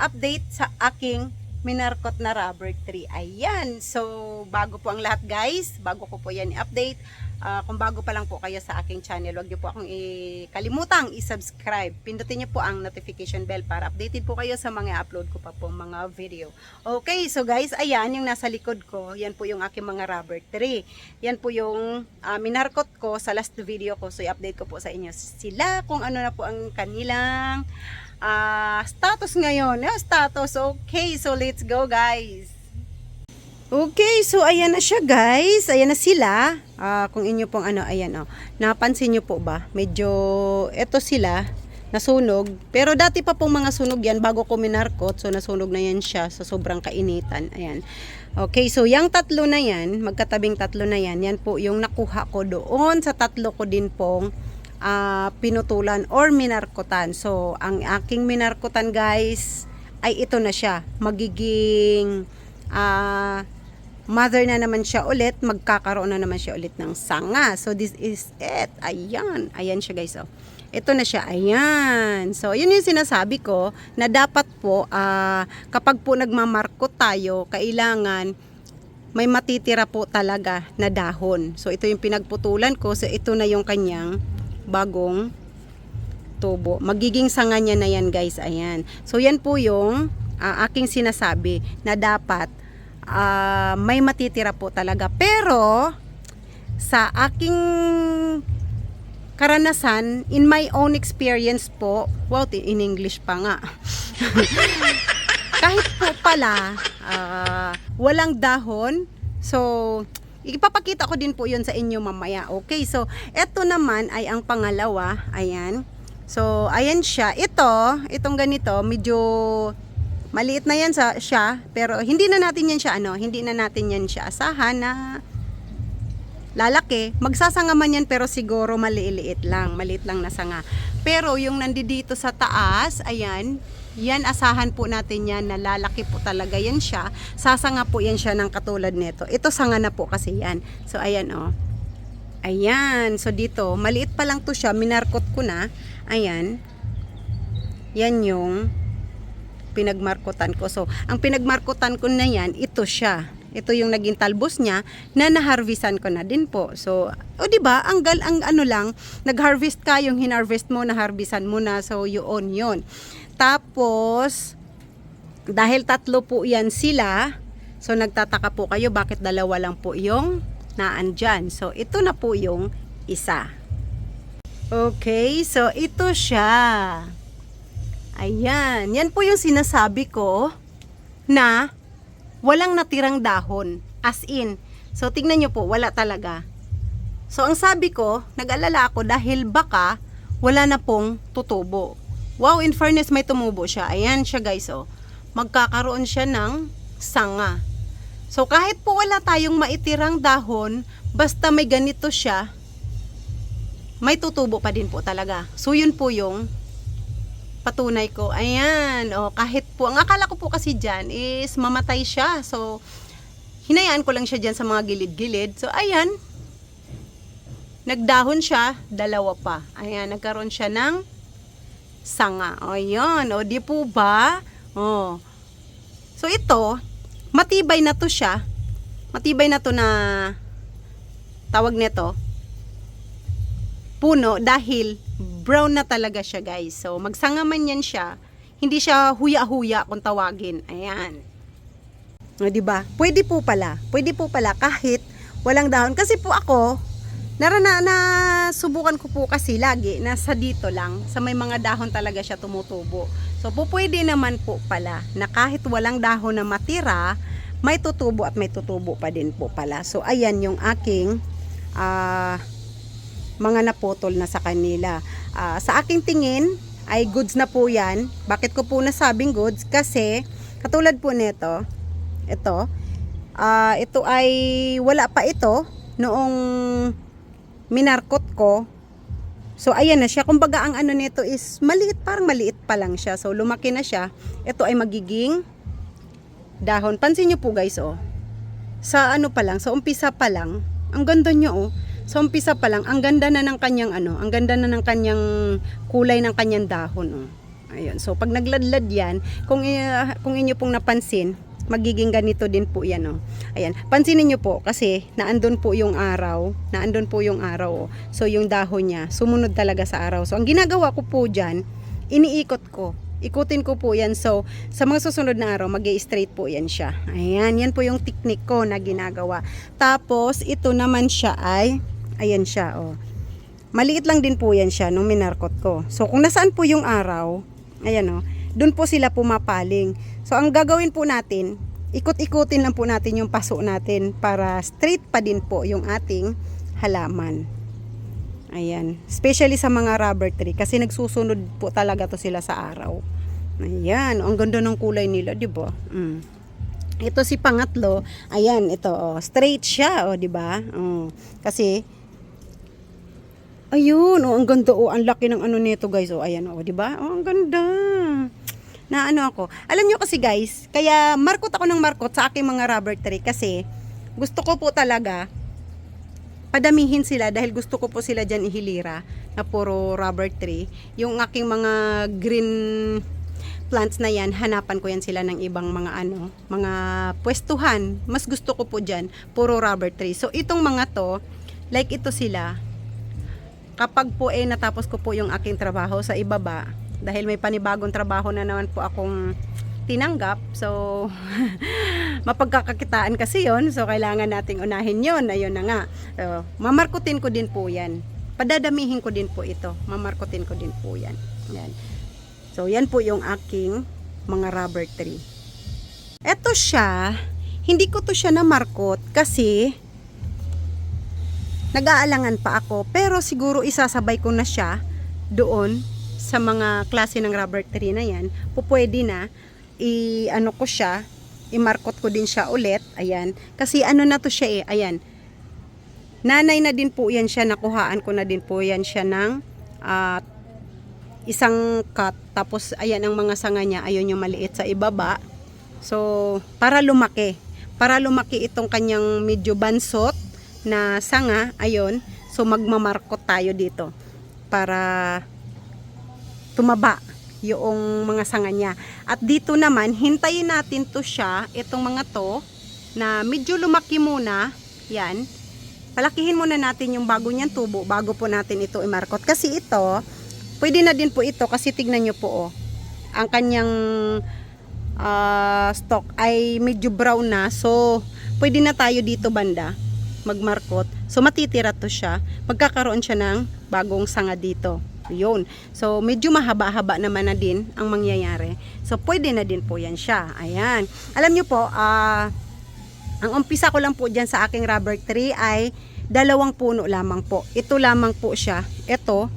update sa aking minarkot na rubber tree. Ayan, so bago po ang lahat guys, bago ko po yan i-update. Ah, kung bago pa lang po kayo sa aking channel, huwag niyo po akong i- kalimutang i-subscribe. Pindutin niyo po ang notification bell para updated po kayo sa mga upload ko pa po mga video. Okay, so guys, ayan yung nasa likod ko. Yan po yung aking mga rubber tree. Yan po yung ah, minarkot ko sa last video ko. So i-update ko po sa inyo sila kung ano na po ang kanilang ah, status ngayon. Yeah, status. Okay, so let's go guys. Okay, so ayan na siya guys. Ayan na sila. Ah, kung inyo pong ano, ayan oh. Napansin nyo po ba? Medyo, eto sila, nasunog. Pero dati pa pong mga sunog yan bago ko minarkot. So nasunog na yan siya sa sobrang kainitan. Ayan. Okay, so yung tatlo na yan, magkatabing tatlo na yan, yan po yung nakuha ko doon sa tatlo ko din pong ah, pinutulan or minarkotan. So, ang aking minarkotan guys, ay ito na siya. Magiging ah, mother na naman siya ulit, magkakaroon na naman siya ulit ng sanga. So, this is it. Ayan. Ayan siya guys. Oh. Ito na siya. Ayan. So, yun yung sinasabi ko na dapat po, ah, kapag po nagmamarko tayo, kailangan may matitira po talaga na dahon. So, ito yung pinagputulan ko. So, ito na yung kanyang bagong tubo. Magiging sanga niya na yan guys. Ayan. So, yan po yung ah, aking sinasabi na dapat ah, may matitira po talaga. Pero, sa aking karanasan, in my own experience po, wow, in English pa nga. Kahit po pala, ah, walang dahon, so, ipapakita ko din po yun sa inyo mamaya. Okay, so, eto naman ay ang pangalawa, ayan. So, ayan siya. Ito, itong ganito, medyo maliit na yan sa, siya, pero hindi na natin yan siya, ano, hindi na natin yan siya asahan na lalaki, magsasanga man yan pero siguro maliliit lang, maliit lang na sanga. Pero yung nandito sa taas, ayan, yan asahan po natin yan na lalaki po talaga yan siya. Sasanga po yan siya ng katulad nito. Ito sanga na po kasi yan. So ayan oh. Ayan, so dito, maliit pa lang to siya, minarkot ko na. Ayan. Yan yung pinagmarkutan ko. So, ang pinagmarkutan ko na yan, ito siya. Ito yung naging talbos niya na naharvestan ko na din po. So, o di ba, ang gal ang ano lang, nagharvest ka yung hinarvest mo, naharvestan mo na. So, yun yun. Tapos, dahil tatlo po yan sila, so nagtataka po kayo bakit dalawa lang po yung naandyan. So, ito na po yung isa. Okay, so ito siya. Ayan, yan po yung sinasabi ko na walang natirang dahon. As in. So, tingnan nyo po, wala talaga. So, ang sabi ko, nag-alala ako dahil baka wala na pong tutubo. Wow, in fairness, may tumubo siya. Ayan siya guys, oh. Magkakaroon siya ng sanga. So, kahit po wala tayong maitirang dahon, basta may ganito siya, may tutubo pa din po talaga. So, yun po yung patunay ko. Ayan, oh, kahit po, ang akala ko po kasi dyan is mamatay siya. So, hinayaan ko lang siya dyan sa mga gilid-gilid. So, ayan, nagdahon siya, dalawa pa. Ayan, nagkaroon siya ng sanga. O, yun. O, di po ba? O. So, ito, matibay na to siya. Matibay na to na tawag nito puno dahil brown na talaga siya guys. So magsanga man yan siya, hindi siya huya-huya kung tawagin. Ayan. O di ba? Pwede po pala. Pwede po pala kahit walang dahon kasi po ako narana na subukan ko po kasi lagi nasa dito lang sa may mga dahon talaga siya tumutubo. So po pwede naman po pala na kahit walang dahon na matira, may tutubo at may tutubo pa din po pala. So ayan yung aking ah mga naputol na sa kanila. Ah, sa aking tingin, ay goods na po yan. Bakit ko po nasabing goods? Kasi, katulad po nito, ito, ah, ito ay wala pa ito noong minarkot ko. So, ayan na siya. Kumbaga, ang ano nito is maliit, parang maliit pa lang siya. So, lumaki na siya. Ito ay magiging dahon. Pansin nyo po guys, oh. Sa ano pa lang, sa umpisa pa lang, ang ganda niya, oh So umpisa pa lang, ang ganda na ng kanyang ano, ang ganda na ng kanyang kulay ng kanyang dahon. Oh. Ayun. So pag nagladlad yan, kung i- kung inyo pong napansin, magiging ganito din po yan. Oh. Ayan. Pansinin niyo po kasi naandun po yung araw, naandun po yung araw. Oh. So yung dahon niya, sumunod talaga sa araw. So ang ginagawa ko po diyan, iniikot ko. Ikutin ko po yan. So, sa mga susunod na araw, mag straight po yan siya. Ayan, yan po yung technique ko na ginagawa. Tapos, ito naman siya ay, ayan siya, oh. Maliit lang din po yan siya nung minarkot ko. So, kung nasaan po yung araw, ayan oh, dun po sila pumapaling. So, ang gagawin po natin, ikot-ikutin lang po natin yung paso natin para straight pa din po yung ating halaman. Ayan. Especially sa mga rubber tree kasi nagsusunod po talaga to sila sa araw. Ayan. Ang ganda ng kulay nila, di ba? Mm. Ito si pangatlo. Ayan, ito. Oh. Straight siya, oh, di ba? Oh. Kasi, ayun, oh, ang ganda. Oh, ang laki ng ano nito, guys. Oh, ayan, oh, di ba? Oh, ang ganda. Na ano ako. Alam nyo kasi, guys, kaya markot ako ng markot sa aking mga rubber tree kasi gusto ko po talaga padamihin sila dahil gusto ko po sila dyan ihilira na puro rubber tree. Yung aking mga green plants na yan, hanapan ko yan sila ng ibang mga ano, mga pwestuhan. Mas gusto ko po dyan, puro rubber tree. So itong mga to, like ito sila, kapag po eh natapos ko po yung aking trabaho sa ibaba, dahil may panibagong trabaho na naman po akong tinanggap. So, mapagkakakitaan kasi yon So, kailangan nating unahin yon Ayun na nga. So, mamarkutin ko din po yan. Padadamihin ko din po ito. Mamarkutin ko din po yan. Yan. So, yan po yung aking mga rubber tree. Eto siya, hindi ko to siya namarkot kasi nag-aalangan pa ako. Pero siguro isasabay ko na siya doon sa mga klase ng rubber tree na yan. Pupwede na i ano ko siya, i-markot ko din siya ulit. Ayan. Kasi ano na to siya eh. Ayan. Nanay na din po yan siya. Nakuhaan ko na din po yan siya ng ah, isang cut. Tapos ayan ang mga sanga niya. Ayun yung maliit sa ibaba. So, para lumaki. Para lumaki itong kanyang medyo bansot na sanga. Ayun. So, magmamarkot tayo dito. Para tumaba yung mga sanga niya. At dito naman, hintayin natin to siya, itong mga to, na medyo lumaki muna, yan. Palakihin muna natin yung bago niyang tubo, bago po natin ito imarkot. Kasi ito, pwede na din po ito, kasi tignan nyo po, oh, ang kanyang ah, stalk ay medyo brown na. So, pwede na tayo dito banda, magmarkot. So, matitira to siya. Magkakaroon siya ng bagong sanga dito. Yun. So, medyo mahaba-haba naman na din ang mangyayari. So, pwede na din po yan siya. Ayan. Alam nyo po, ah, ang umpisa ko lang po dyan sa aking rubber tree ay dalawang puno lamang po. Ito lamang po siya. Ito,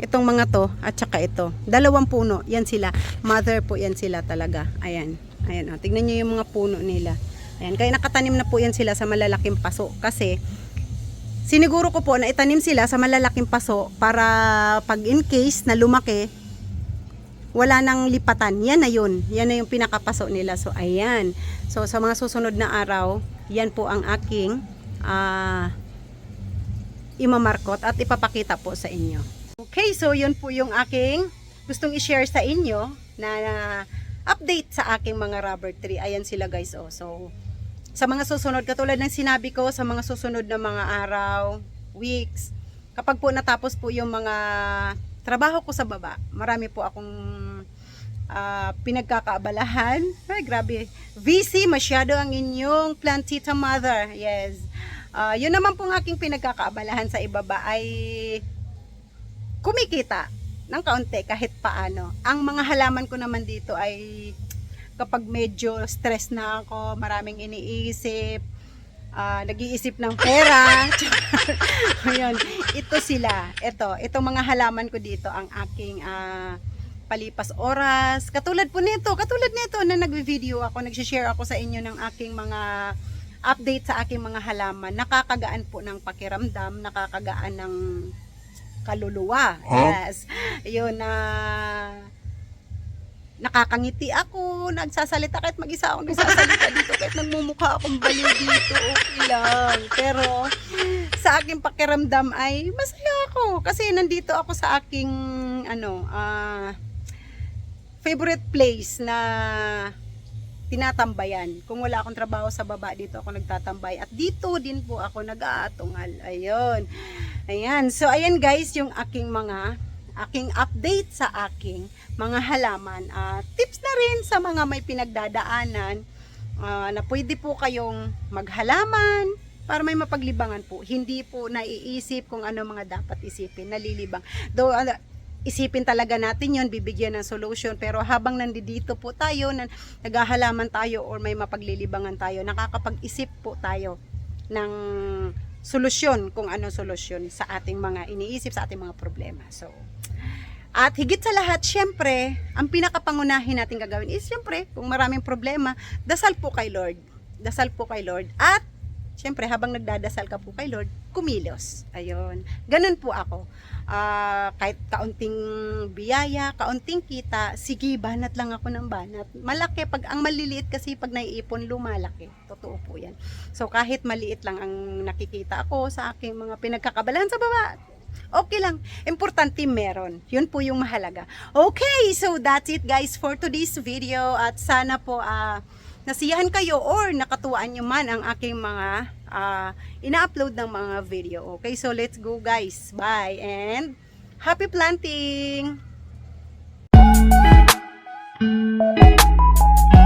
itong mga to, at saka ito. Dalawang puno, yan sila. Mother po yan sila talaga. Ayan. Ayan, oh. tignan nyo yung mga puno nila. Ayan, kaya nakatanim na po yan sila sa malalaking paso. Kasi, siniguro ko po na itanim sila sa malalaking paso para pag in case na lumaki, wala nang lipatan. Yan na yun. Yan na yung pinakapaso nila. So, ayan. So, sa mga susunod na araw, yan po ang aking ah, imamarkot at ipapakita po sa inyo. Okay, so yun po yung aking gustong i-share sa inyo na, na update sa aking mga rubber tree. Ayan sila guys. Oh. So, sa mga susunod, katulad ng sinabi ko, sa mga susunod na mga araw, weeks, kapag po natapos po yung mga trabaho ko sa baba, marami po akong ah, pinagkakaabalahan. Ay, grabe. VC, masyado ang inyong plantita mother. Yes. Ah, yun naman pong aking pinagkakaabalahan sa ibaba ay kumikita ng kaunti kahit paano. Ang mga halaman ko naman dito ay kapag medyo stress na ako, maraming iniisip, ah, nag-iisip ng pera. Ayun, ito sila. Ito, itong mga halaman ko dito ang aking ah, palipas oras. Katulad po nito, katulad nito na nagvi-video ako, nag-share ako sa inyo ng aking mga update sa aking mga halaman. Nakakagaan po ng pakiramdam, nakakagaan ng kaluluwa. Yes. Yun na nakakangiti ako, nagsasalita kahit mag-isa ako nagsasalita dito, kahit nagmumukha akong baliw dito, okay lang. Pero sa aking pakiramdam ay masaya ako kasi nandito ako sa aking ano ah favorite place na tinatambayan. Kung wala akong trabaho sa baba, dito ako nagtatambay. At dito din po ako nag-aatungal. Ayun. Ayan. So, ayan guys, yung aking mga aking update sa aking mga halaman. Ah, tips na rin sa mga may pinagdadaanan ah, na pwede po kayong maghalaman para may mapaglibangan po. Hindi po naiisip kung ano mga dapat isipin, nalilibang. Though, ano, isipin talaga natin yon bibigyan ng solution. Pero habang nandito po tayo, na, naghahalaman tayo or may mapaglilibangan tayo, nakakapag-isip po tayo ng solusyon kung ano solusyon sa ating mga iniisip, sa ating mga problema. So, at higit sa lahat, syempre, ang pinakapangunahin natin gagawin is syempre, kung maraming problema, dasal po kay Lord. Dasal po kay Lord. At syempre, habang nagdadasal ka po kay Lord, kumilos. Ayun. Ganun po ako. Ah, kahit kaunting biyaya, kaunting kita, sige, banat lang ako ng banat. Malaki, pag ang maliliit kasi pag naiipon, lumalaki. Totoo po yan. So, kahit maliit lang ang nakikita ako sa aking mga pinagkakabalan sa baba, Okay lang. Importante meron. Yun po yung mahalaga. Okay, so that's it guys for today's video. At sana po uh, nasiyahan kayo or nakatuwaan nyo man ang aking mga uh, ina-upload ng mga video. Okay, so let's go guys. Bye and happy planting! Thank you.